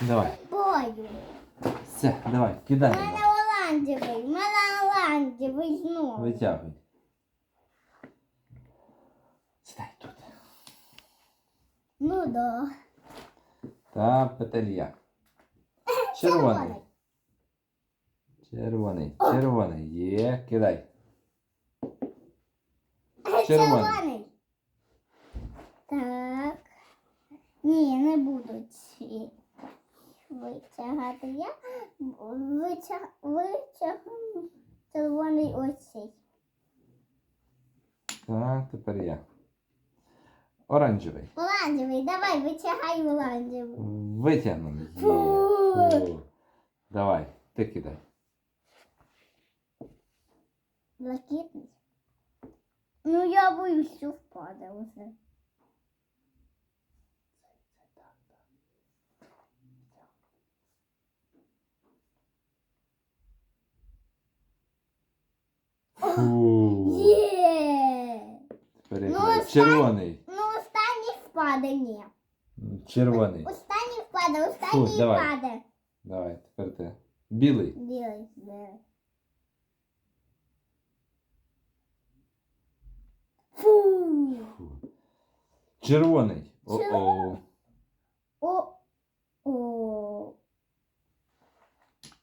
Давай. Бою. Все, давай, У кидай. мене його. оранжевий. У мене оранжевий знову. Витягуй. Сідай тут. Ну да. Та петелья. Червоний. Червоний. Червоний. Є, кидай. Червоний. Так. Ні, не буду ці витягати. Я витяг, витягну червоний оцей. Так, тепер я. Оранжевий. Оранжевий, давай, витягай оранжевий. Витягнули. Є. Фу. Давай, ти кидай. Блакитний. Ну я боюсь, що впаде усе. Фу. Є! Ну, остань- Червоний. Ну останній впаде, ні. Червоний. Останній впаде, останній давай. впаде. Давай, тепер ти. Білий. Білий, білий. Фу. Фу. Червоний. О-о. О. О.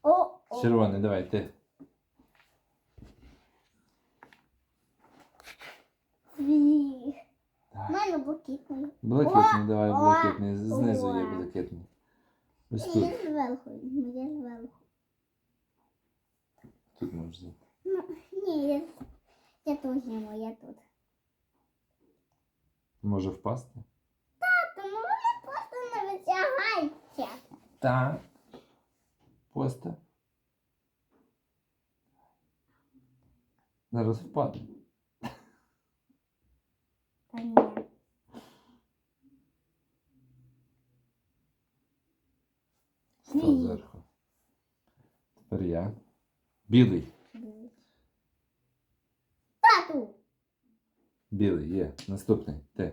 О. Червоний, давай, ти. Фі. У мене блакитний. Блакитний, давай, блакитний. Знизу є блакитний. Ось тут. Моє зверху, моє зверху. Тут можеш взяти. Ну, ні, я, я тут зніму, я тут. Може впасти? Тато, ну вони просто не витягаються. Так. Просто. Зараз впаде. Та ні. Зверху. Тепер я. Білий. Тату! Білий є. Наступний. Ти.